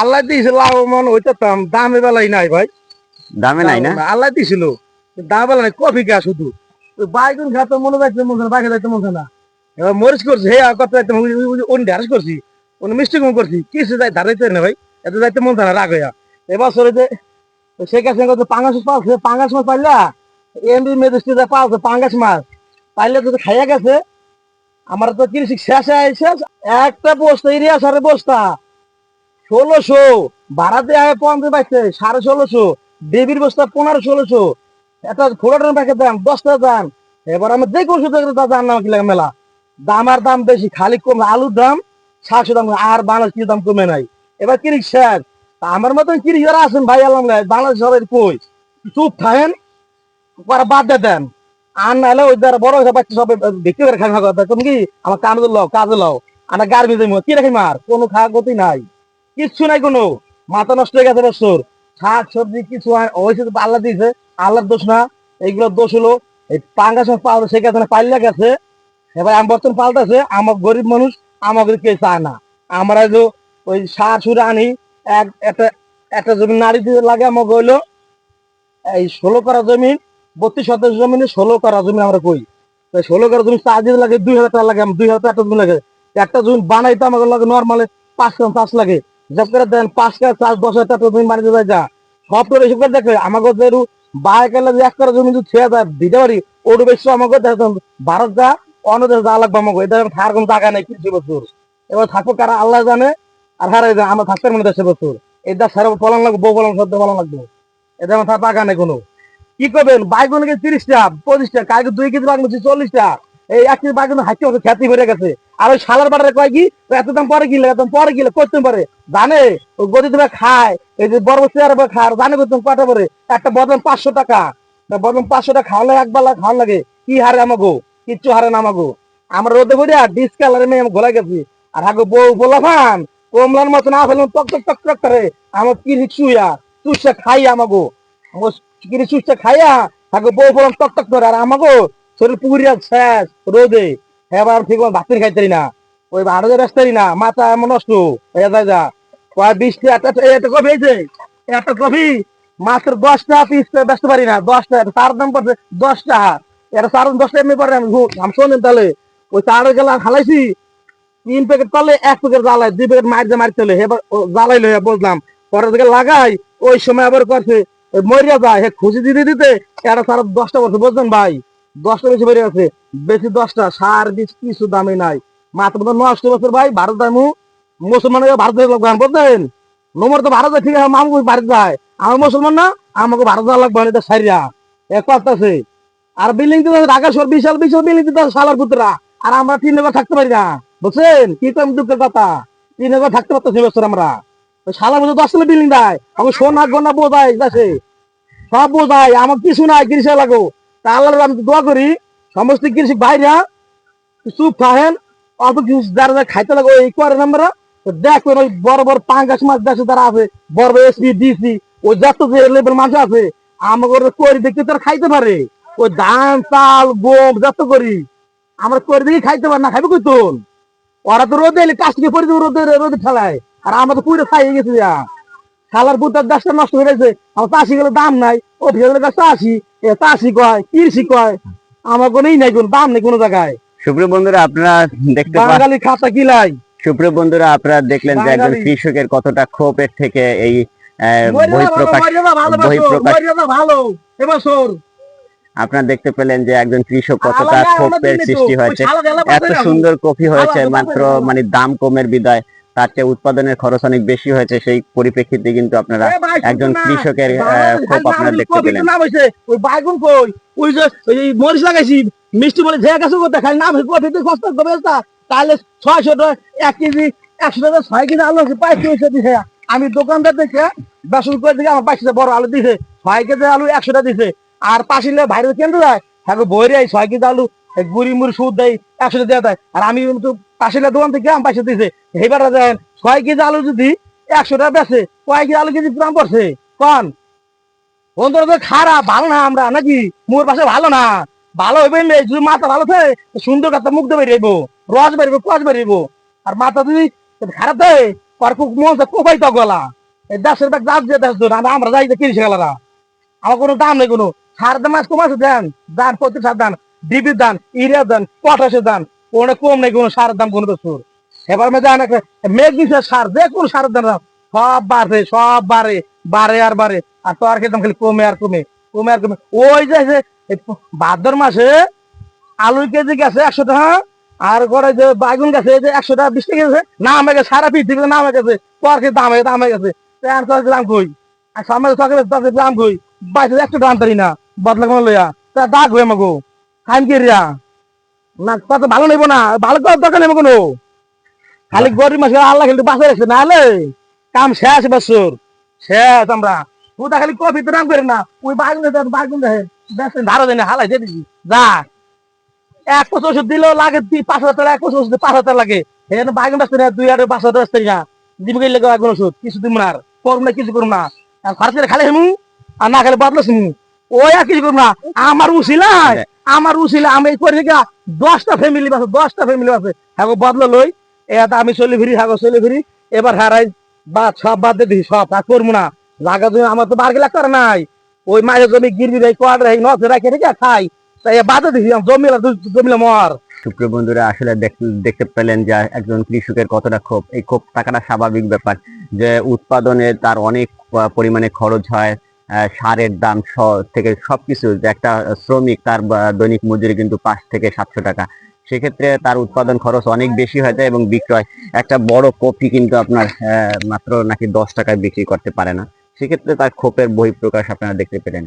আল্লাহ দিয়েছে লাভবান হইতাম দামে বেলাই নাই ভাই। দামে নাই না? আল্লাহ দিছিল। দাম বেলা নাই কফি খা শুধু। বাইগুন খাতে মনে যাইতে মনে হয় বাইকে যাইতে মনে হয় না। এবার মরিচ করছি হে কত যাইতে উনি ঢাস করছি উনি মিষ্টি কম করছি কিছু যাই ধারাইতে না ভাই এত যাইতে মন না রাগ হইয়া। এবার সরে যে সে কাছে পাঙ্গাস মাছ পাঙ্গাস মাছ পাইলা? এমবি মেদিস্টি পালছে পাঙ্গাস মাছ। পাইলে তো খাইয়া গেছে। আমার তো কৃষি শেষে আইসে একটা বস্তা এরিয়া সারে বস্তা। ষোলোশো। ভাড়াতে আয় পঞ্চাশ পাইছে সাড়ে ষোলোশো। বেবির বস্তা পনেরো ষোলোশো। একটা ফোড়াটার প্যাকেট দাম দশটা দাম। এবার আমি যে কোনো সুযোগ দাম নাম কি লাগে মেলা। দাম আর দাম বেশি, খালি কম আলুর দাম শাকসের দাম আর বাংলাদেশ কি দাম কমে নাই। এবার কিরিক তা আমার মতন কিরিক যারা আছেন ভাই, আল্লাহ বাংলাদেশ সবাই কই? চুপ থাকেন বাদ দিয়ে দেন। আর নাহলে ওই যারা বড় বাচ্চা সব বিক্রি করে কথা তুমি কি আমার কামে লও, কাজে লও। আমার গার বিজে কি রাখি মার কোনো খাওয়া গতি নাই। কিচ্ছু নাই কোনো। মাথা নষ্ট হয়ে গেছে বছর। শাক, সবজি, কিছু হয়- হয়েছে আল্লাহ দিয়েছে, আল্লাহর দোষ না, এইগুলোর দোষ হলো, এই পাঙ্গাস মাছ পাল সে গেছে না পাইলে গেছে। এবার আমি বর্তমান পাল্টাছে আমার গরিব মানুষ, আমাকে কে চায় না। আমরা যে ওই সার সুর আনি, এক একটা একটা জমি নারী দিয়ে লাগে আমাকে হইল, এই ষোলো করা জমি বত্রিশ শতাংশ জমিনে ষোলো করা জমি আমরা কই। তো ষোলো করা জমি চার দিন লাগে, দুই হাজার টাকা লাগে, দুই হাজার টাকা জমি লাগে। একটা জমি বানাইতে আমাকে লাগে নর্মালে পাঁচ টাকা চাষ লাগে। জব করে দেন পাঁচ চাষ দশ হাজার টাকা জমি যায় যা। সব করে এসব করে আমাকে এক জমি দেয়, দিতে পারি বেশি আমাকে ভারত যা, অন্য দেশে যা লাগবে আমাকে থাকার কোনো টাকা নেই, কিছু বছর। এবার থাকব কারা, আল্লাহ জানে, আর হারাই যায়, আমরা থাকতে মানে দেশে বছর। এটা সারা ফলন লাগবে বউ ফলন সদ্য ফলন লাগবে। এটা আমার থাকা টাকা নেই কোনো। কি করবেন? বাইগুন নাকি তিরিশটা, পঁচিশটা, কালকে দুই কেজি হচ্ছে চল্লিশটা। এই এক কেজি বাগুন হাঁটতে হচ্ছে খ্যাতি গেছে আর ওই কয় কি এত দাম পরে পরে করতে পারে জানে ও গদি খায় এই যে বড় চেয়ার খায় জানে কয়টা পরে একটা পাঁচশো টাকা পাঁচশো টাকা খাওয়ালে এক বেলা খাওয়ান লাগে কি হারে আমাগো কিচ্ছু হারে আমাগো আমরা রোদে ভরিয়া ডিস কালারে মেয়ে ঘোলা গেছি আর হাগো বউ বলা ফান কমলার মতো না টক টক টক টক করে আমার কি শুয়া তুষা খাই আমাগো কিনে সুস্থ খাইয়া তাকে বউ বললাম টক টক করে আর আমাকে শরীর পুকুরিয়া শেষ, রোদে। এবার ঠিক ভাতের খাইতারি না। ওই ভারতের রাস্তারি না, মাথা এমন নষ্ট। হয়ে যায় যা বিশটা একটা কফি হয়েছে? একটা কফি? দশটা পিস ব্যস্ত পারি না। দশটা চার দাম পড়ছে এটা চার, দশটা এমনি আমি আমি শোনেন তাহলে। ওই চারের গেলা খালাইছি তিন প্যাকেট তলে এক প্যাকেট জ্বালাই দুই প্যাকেট মারতে মারতে হলে। এবার জ্বালাইলো বুঝলাম পরে থেকে লাগাই, ওই সময় আবার করছে। মরিয়া যায়, হে খুশি দিতে দিতে এটা সারা দশটা বছর বুঝলেন ভাই। দশটা বেশি বেরিয়ে আছে বেশি দশটা, সার বিশ কিছু দামে নাই। মাত্র মতো নষ্ট বছর ভাই, ভারত দামু মুসলমান লোক গান বুঝলেন? নম্বর তো ভারত ঠিক আছে মামু ভারত যায়। আমার মুসলমান না, আমাকে ভারত লাগবে এটা সারিয়া এক আছে। আর বিল্ডিং তো ঢাকা বিশাল বিশাল বিল্ডিং তো সালার পুত্রা আর আমরা তিন ঘর থাকতে পারি না বুঝছেন কি তো দুঃখের কথা? তিন ঘর থাকতে পারতেছি বছর আমরা। সালার মধ্যে দশ বিল্ডিং দেয়। আমাকে সোনা গোনা বোঝায় যাচ্ছে সব বোঝায় আমার কিছু নাই কৃষি লাগো তা আল্লাহর আমি দোয়া করি, সমস্ত কৃষি বাইরা চুপ থাকেন, অল্প কিছু যারা খাইতে লাগো এই করেন আমরা ওই বড় বড় পাঙ্গাস মাছ দেশে যারা আছে, বড় বড় এসপি ডিসি ওই যত যে মাছ আছে আমাকে করি দেখতে তারা খাইতে পারে। ওই ধান, চাল, গম, যত করি, আমরা করে দেখি খাইতে পারে না, খাইবে কইতুন ওরা তো রোদে এলে কাজকে পরে রোদে রোদে ঠেলায়, আর আমরা তো পুরো খাইয়ে গেছি যা। শালার পুতার গাছটা নষ্ট হয়ে গেছে। আমার চাষি গেলে দাম নাই। ও গাছ চাষি। এ চাষি কয় কৃষি কয়। আমার কোনোই নাই কোন দাম নেই কোনো জায়গায়। সুপ্রিয় বন্ধুরা আপনারা দেখতে বাঙালি খাতা কিলাই সুপ্রিয় বন্ধুরা আপনারা দেখলেন যে একজন কৃষকের কতটা ক্ষোভের থেকে এই আপনারা দেখতে পেলেন যে একজন কৃষক কতটা ক্ষোভের সৃষ্টি হয়েছে। এত সুন্দর কফি হয়েছে মাত্র মানে দাম কমের বিদায়। তার চেয়ে উৎপাদনের খরচ অনেক বেশি হয়েছে সেই পরিপ্রেক্ষিতে কিন্তু আপনারা একজন কৃষকের ক্ষোভ আপনারা দেখতে পেলেন। ওই বাইগুন কই ওই যে ওই মরিচ লাগাইছি মিষ্টি বলে যে গাছ করতে খালি নাম হইছে, কপি তো সস্তা তা তাহলে ছয়শো টাকা এক কেজি একশো টাকা ছয় কেজি আলু পাইছি হয়েছে দিছে। আমি দোকানদার দেখে বেসন করে দিকে আমার পাইছে বড় আলু দিছে ছয় কেজি আলু একশো টাকা দিছে। আর পাশিলে বাইরে কেন্দ্র যায় হ্যাঁ বই রে ছয় কেজি আলু গুড়ি মুড়ি সুদ দেয় একশো দেওয়া দেয়। আর আমি কিন্তু পাশিলে দোকান থেকে আমার পয়সা দিছে। এইবার দেন ছয় কেজি আলু যদি একশো টাকা বেছে কয় কেজি আলু কেজি দাম পড়ছে কন? বন্ধুরা তো খারাপ ভালো না আমরা, নাকি? মোর পাশে ভালো না। ভালো হইবে যদি মাথা ভালো থাকে সুন্দর কথা মুখ দেবে বেরিয়েবো রস বেরিয়েবো কস বেরিয়েবো আর মাথা যদি খারাপ থাকে আর খুব মন কোপাই তো গলা। এই দেশের ব্যাগ দাম দিয়ে দেশ আমরা যাই যে কিনছে গেলারা আমার কোনো দাম নেই কোনো। সার দাম মাস কমাসে দেন। দান, প্রতি সার দান। ডিবির দান ইউরিয়া দান পটাশের দান কোনো কম নেই কোনো সারের দাম কোনো বছর এবার মে দেন একটা মেঘ দিছে সার যে কোন সারের দাম দাম, সব বাড়ছে সব বাড়ে বাড়ে আর বাড়ে। আর তো আর খেতাম খালি কমে আর কমে কমে আর কমে। ওই যে ভাদ্র মাসে আলুর কেজি গেছে একশো টাকা আর ঘরে যে বাইগুন গেছে যে একশো টাকা বিশ টাকা গেছে নামে গেছে সারা পৃথিবীতে নামে গেছে। তোর খেতে দামে দামে গেছে। তোর দাম কই? আর সামনে তোর তোর দাম কই? বাইরে একশো দাম তারি না বদলা কোনো লইয়া। তা দাগ হয়ে মাগো। খাইম কে রিয়া না কত ভালো নেব না। ভালো করার দরকার নেব কোনো। খালি গরিব মাসে আল্লাহ খেলতে বাঁচাই রাখছে না হলে? কাম শেষ বছর। শেষ আমরা। তুই খালি কফি তো নাম করে না। ওই বাগুন বাগুন ধারো দেয় না। হালাই দিয়ে দিছি। যা। এক বছর ওষুধ দিলেও লাগে দুই পাঁচ হাজার টাকা এক বছর ওষুধ পাঁচ হাজার লাগে। এখানে বাগুন বেচতে না দুই পাঁচ হাজার বেচতে না। দিবি গেলে একজন ওষুধ। কিছু দিব না করুম না কিছু করুম না। খরচ খালি হেমু আর না খালি বদলাস ওই আর কিছু করুম না। আমার উচিলাই আমার উচিলা আমি এই গিয়া দশটা ফ্যামিলি আছে দশটা ফ্যামিলি আছে হ্যাঁ বদলা লই এটা আমি চলে ফিরি হ্যাঁ চলে ফিরি। এবার হারাই বা সব বাদ দিয়ে সব, আর করব না। লাগা তুমি আমার তো বারগে লাগতে পারে নাই। ওই মায়ের জমি গিরবি রে কোয়ার রে নজর রাখে রেখে খাই। তাই বাদে দিছি জমিলা জমিলা মর। সুপ্রিয় বন্ধুরা, আসলে দেখ- দেখতে পেলেন যে একজন কৃষকের কতটা ক্ষোভ। এই ক্ষোভ থাকাটা স্বাভাবিক ব্যাপার যে উৎপাদনে তার অনেক পরিমাণে খরচ হয় সারের দাম থেকে সবকিছু একটা শ্রমিক তার দৈনিক মজুরি কিন্তু পাঁচ থেকে সাতশো টাকা। সেক্ষেত্রে তার উৎপাদন খরচ অনেক বেশি হয়ে যায় এবং বিক্রয়, একটা বড় কপি কিন্তু আপনার মাত্র নাকি দশ টাকায় বিক্রি করতে পারে না। সেক্ষেত্রে তার ক্ষোভের বহিঃপ্রকাশ আপনারা দেখতে পেলেন।